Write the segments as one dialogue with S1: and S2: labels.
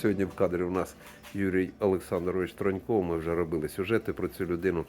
S1: Сьогодні в кадрі у нас Юрій Олександрович Тронько. Ми вже робили сюжети про цю людину.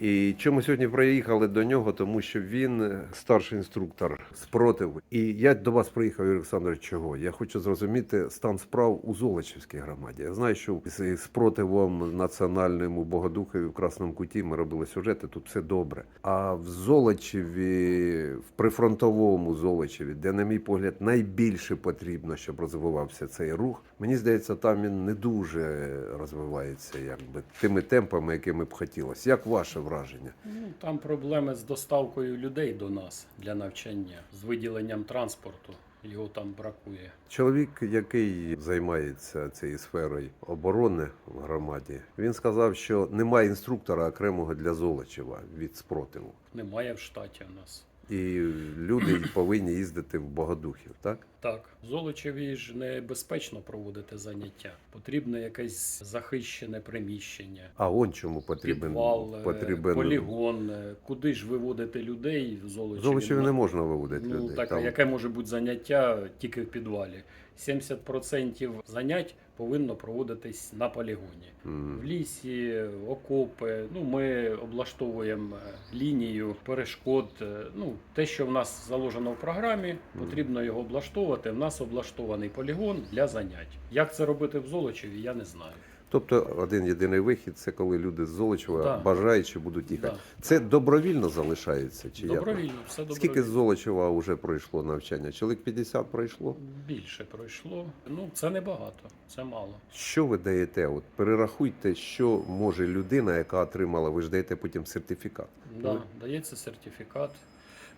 S1: І чому сьогодні приїхали до нього? Тому що він старший інструктор спротиву. І я до вас приїхав, Юрій Олександрович, чого? Я хочу зрозуміти стан справ у Золочівській громаді. Я знаю, що з спротивом національному Богодухові в Красному Куті ми робили сюжети, тут все добре. А в Золочеві, в прифронтовому Золочеві, де, на мій погляд, найбільше потрібно, щоб розвивався цей рух, мені здається, там він не дуже розвивається, якби тими темпами, якими б хотілося. Як ваше враження?
S2: Ну, там проблеми з доставкою людей до нас для навчання, з виділенням транспорту. Його там бракує.
S1: Чоловік, який займається цією сферою оборони в громаді, він сказав, що немає інструктора окремого для Золочева від спротиву.
S2: Немає в штаті у нас.
S1: І люди повинні їздити в Богодухів, так?
S2: Так, в Золочеві ж небезпечно проводити заняття. Потрібне якесь захищене приміщення,
S1: А он чому потрібен
S2: підвал, е,
S1: потрібен
S2: полігон. Куди ж виводити людей в
S1: В
S2: Золочеві?
S1: Золочеві
S2: Ну,
S1: не можна виводити
S2: Ну,
S1: людей.
S2: так,
S1: Там
S2: яке може бути заняття тільки в підвалі? 70% занять повинно проводитись на полігоні.
S1: М.
S2: В лісі, окопи. Ну, ми облаштовуємо е, лінію перешкод. Е, Ну, те, що в нас заложено в програмі, потрібно його облаштовувати. В нас облаштований полігон для занять. Як це робити в Золочеві, я не знаю.
S1: Тобто один єдиний вихід це коли люди з Золочева
S2: Да.
S1: бажаючи будуть їхати.
S2: Да.
S1: Це добровільно залишається чи як?
S2: Добровільно, все добровільно.
S1: Скільки з Золочева вже пройшло навчання? Чоловік 50 пройшло.
S2: Більше пройшло. Ну, це небагато, це мало.
S1: Що ви даєте? От перерахуйте, що може людина, яка отримала, ви ж даєте потім сертифікат.
S2: Да, дається сертифікат.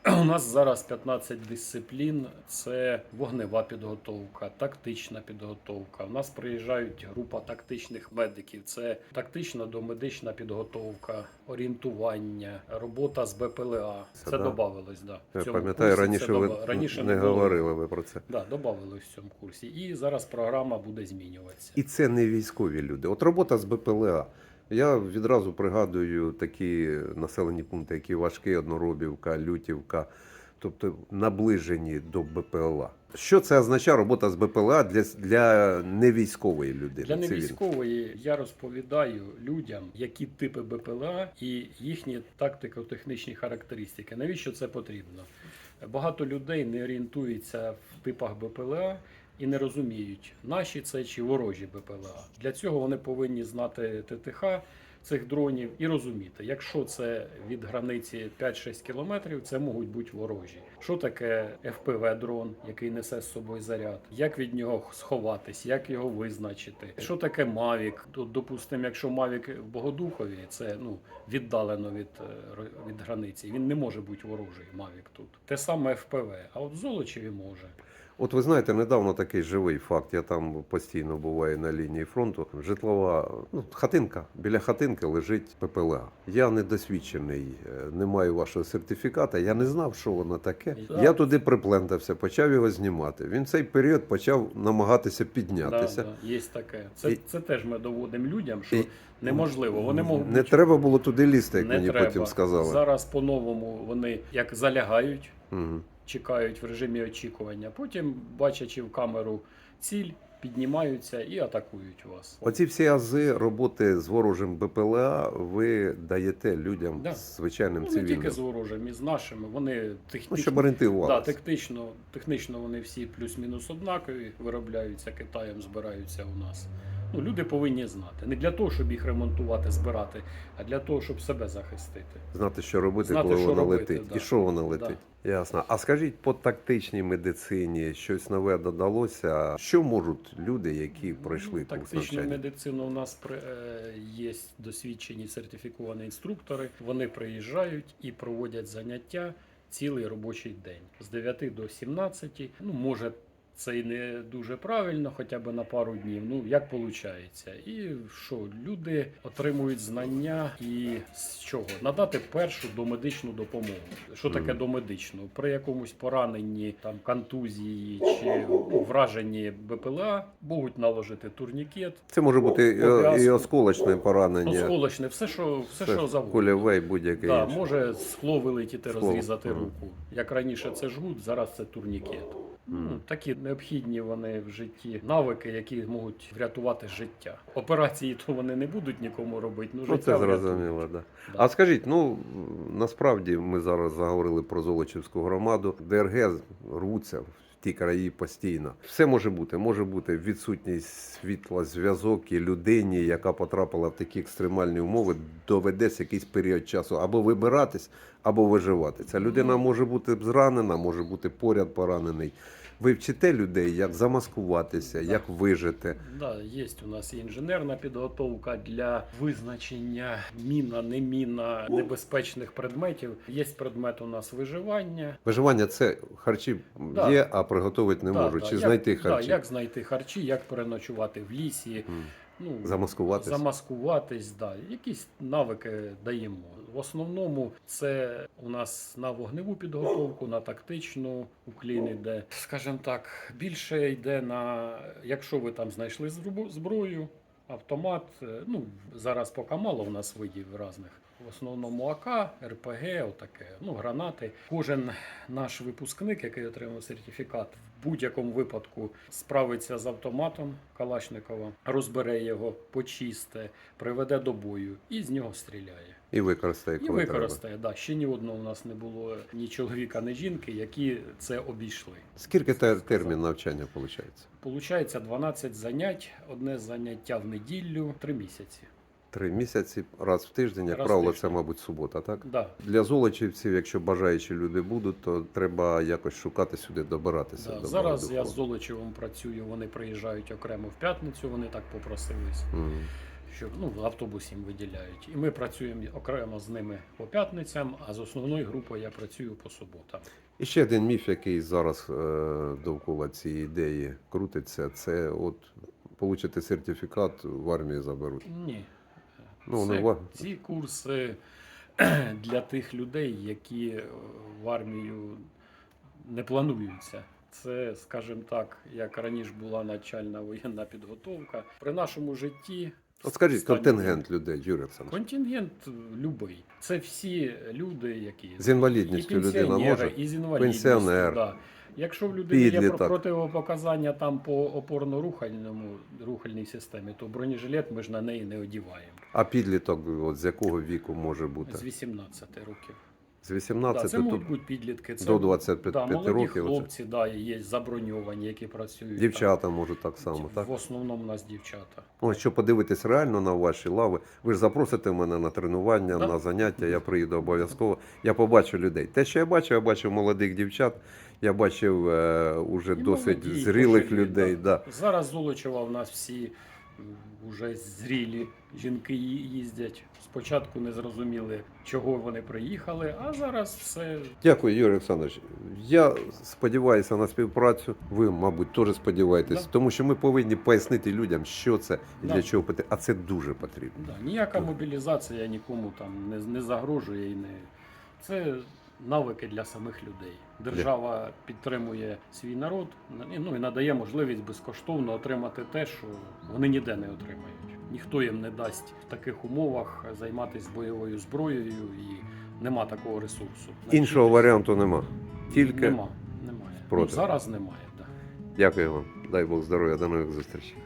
S2: У нас зараз 15 дисциплін: це вогнева підготовка, тактична підготовка. У нас приїжджають група тактичних медиків. Це тактична домедична підготовка, орієнтування, робота з БПЛА.
S1: Це
S2: Це
S1: да.
S2: додавалось. Да.
S1: Я пам'ятаю, раніше
S2: це
S1: ви
S2: доба- раніше
S1: не
S2: було.
S1: говорили ви про це.
S2: Да, додавалось в цьому курсі. І зараз програма буде змінюватися.
S1: І це не військові люди. От робота з БПЛА. Я відразу пригадую такі населені пункти, які Важкі, Одноробівка, Лютівка, тобто наближені до БПЛА. Що це означає робота з БПЛА для, для невійськової людини?
S2: Для невійськової я розповідаю людям, які типи БПЛА і їхні тактико-технічні характеристики. Навіщо це потрібно? Багато людей не орієнтуються в типах БПЛА і не розуміють, наші це чи ворожі БПЛА. Для цього вони повинні знати ТТХ цих дронів і розуміти, якщо це від границі 5-6 кілометрів, це можуть бути ворожі. Що таке FPV дрон, який несе з собою заряд? Як від нього сховатись, як його визначити? Що таке Мавік? Тут, допустимо, якщо Мавік в Богодухові, це ну віддалено від, е, від границі. Він не може бути ворожий Мавік тут. Те саме FPV, а от Золочеві може.
S1: От ви знаєте, недавно такий живий факт. Я там постійно буваю на лінії фронту. Житлова ну, хатинка. Біля хатинки лежить ППЛА. Я недосвідчений, е, не маю вашого сертифіката. Я не знав, що воно таке.
S2: Так.
S1: Я туди приплентався, почав його знімати. Він цей період почав намагатися піднятися.
S2: Да, да, є таке. Це,
S1: І-
S2: це теж ми доводимо людям, що
S1: І-
S2: неможливо. Вони можуть
S1: Не треба було туди лізти, як
S2: не
S1: мені
S2: треба.
S1: потім сказали.
S2: Зараз по-новому вони як залягають,
S1: Мгм.
S2: Чекають в режимі очікування. Потім, бачачи в камеру ціль, піднімаються і атакують вас.
S1: Оці всі ази роботи з ворожим БПЛА ви даєте людям
S2: Да.
S1: звичайним
S2: Ну, не
S1: цивільним.
S2: тільки з ворожим, і з нашими. Вони
S1: Ну,
S2: технічно,
S1: щоб
S2: да, технічно, технічно вони всі плюс-мінус однакові, виробляються Китаєм, збираються у нас. Ну, люди повинні знати. Не для того, щоб їх ремонтувати, збирати, а для того, щоб себе захистити.
S1: Знати, що робити,
S2: Знати,
S1: коли
S2: що
S1: воно
S2: робити,
S1: летить.
S2: да.
S1: І що воно летить. Ясно. А скажіть, по тактичній медицині щось нове додалося? Що можуть люди, які пройшли
S2: Ну,
S1: курс
S2: Тактичну
S1: навчання?
S2: медицину у нас при- е, є досвідчені сертифіковані інструктори. Вони приїжджають і проводять заняття цілий робочий день з 9 до 17. Ну, може, це і не дуже правильно, хоча б на пару днів. Ну, як виходить. І що, люди отримують знання і з чого? Надати першу домедичну допомогу. Що таке домедичну? При якомусь пораненні, там контузії чи враженні БПЛА можуть наложити турнікет,
S1: Це може бути
S2: Пов'язку.
S1: і осколочне поранення,
S2: осколочне, все, що, все, що завгодно.
S1: кульове і будь-яке
S2: Да, може скло вилетіти,
S1: Скло,
S2: розрізати руку. Як раніше це жгут, зараз це турнікет. Ну, такі необхідні вони в житті навики, які можуть врятувати життя. Операції то вони не будуть нікому робити. Ну,
S1: Ну,
S2: життя
S1: це зрозуміло, да.
S2: Да.
S1: А скажіть, ну насправді ми зараз заговорили про Золочівську громаду. ДРГ рвуться в ті краї постійно. Все може бути. Може бути відсутність світла, зв'язок і людині, яка потрапила в такі екстремальні умови, доведеться якийсь період часу або вибиратись, або виживати. Ця людина може бути зранена, може бути поряд поранений. Ви вчите людей, як замаскуватися,
S2: Так.
S1: як вижити.
S2: Да, є у нас і інженерна підготовка для визначення міна, не міна, небезпечних предметів. Є предмет у нас виживання.
S1: Виживання це харчі
S2: Да.
S1: є, а приготувати не
S2: Да,
S1: можуть.
S2: да,
S1: Чи
S2: як-
S1: знайти
S2: да, як знайти харчі, як переночувати в лісі.
S1: М.
S2: Ну,
S1: Замаскуватись.
S2: Замаскуватись, да. Якісь навики даємо. В основному це у нас на вогневу підготовку, на тактичну уклін йде. Скажімо так, більше йде на якщо ви там знайшли зброю, автомат. е, Ну зараз поки мало у нас видів різних. В основному АК, РПГ, отаке, ну гранати. Кожен наш випускник, який отримав сертифікат, в будь-якому випадку справиться з автоматом Калашникова, розбере його, почисте, приведе до бою і з нього стріляє.
S1: І використає,
S2: І
S1: коли
S2: використає. Да. Ще ні одного у нас не було ні чоловіка, ні жінки, які це обійшли.
S1: треба. Скільки те- термін навчання виходить?
S2: Получається 12 занять, одне заняття в неділю, три місяці.
S1: Три місяці, раз в тиждень, як
S2: Раз
S1: правило,
S2: тиждень.
S1: це, мабуть, субота, так?
S2: Да.
S1: Для золочівців, якщо бажаючі люди будуть, то треба якось шукати сюди, добиратися.
S2: Да.
S1: до
S2: Зараз я з Золочевим працюю, вони приїжджають окремо в п'ятницю, вони так попросились.
S1: Мгм.
S2: що ну, автобус їм виділяють. І ми працюємо окремо з ними по п'ятницям, а з основною групою я працюю по суботам.
S1: І ще один міф, який зараз е, довкола цієї ідеї крутиться, це от получити сертифікат в армії заберуть.
S2: Ні.
S1: Ну,
S2: Це-
S1: не
S2: ці курси для тих людей, які е, в армію не плануються. Це, скажімо так, як раніше була начальна воєнна підготовка. При нашому житті
S1: От скажіть,
S2: стані-
S1: контингент людей, Юрій Олександрович,
S2: Контингент любий. Це всі люди, які
S1: з інвалідністю
S2: і
S1: людина може?
S2: і з інвалідністю.
S1: Пенсіонер.
S2: Да. Якщо в людини є
S1: Підліток.
S2: противопоказання там по опорно-рухальному рухальній системі, то бронежилет ми ж на неї не одіваємо.
S1: А підліток от з якого віку може бути?
S2: З 18 років.
S1: З 18
S2: да, це
S1: то
S2: можуть бути підлітки. Це,
S1: до 25
S2: да, молоді
S1: років.
S2: хлопці, да, є заброньовані, які працюють.
S1: Дівчата можуть так
S2: там.
S1: само, так?
S2: В основному у нас дівчата.
S1: Ось що подивитись реально на ваші лави. Ви ж запросите мене на тренування,
S2: Да.
S1: на заняття. Я приїду обов'язково. Я побачу людей. Те, що я бачив, я бачив молодих дівчат. Я бачив е, уже
S2: І
S1: досить
S2: молоді,
S1: зрілих
S2: пожилі,
S1: людей. Да.
S2: Зараз Золочева в нас всі вже зрілі жінки їздять. Спочатку не зрозуміли, чого вони приїхали, а зараз все
S1: Дякую, Юрій Олександрович. Я сподіваюся на співпрацю. Ви, мабуть, теж сподіваєтесь,
S2: Да.
S1: тому що ми повинні пояснити людям, що це і
S2: Да.
S1: для чого потрібно. А це дуже потрібно.
S2: да, ніяка мобілізація нікому там не, не загрожує і не це навики для самих людей. Держава підтримує свій народ ну і надає можливість безкоштовно отримати те, що вони ніде не отримають. Ніхто їм не дасть в таких умовах займатися бойовою зброєю і нема такого ресурсу.
S1: Іншого варіанту нема. Тільки
S2: нема, немає. Ну, зараз немає. Да.
S1: дякую вам. Дай Бог здоров'я, до нових зустрічей.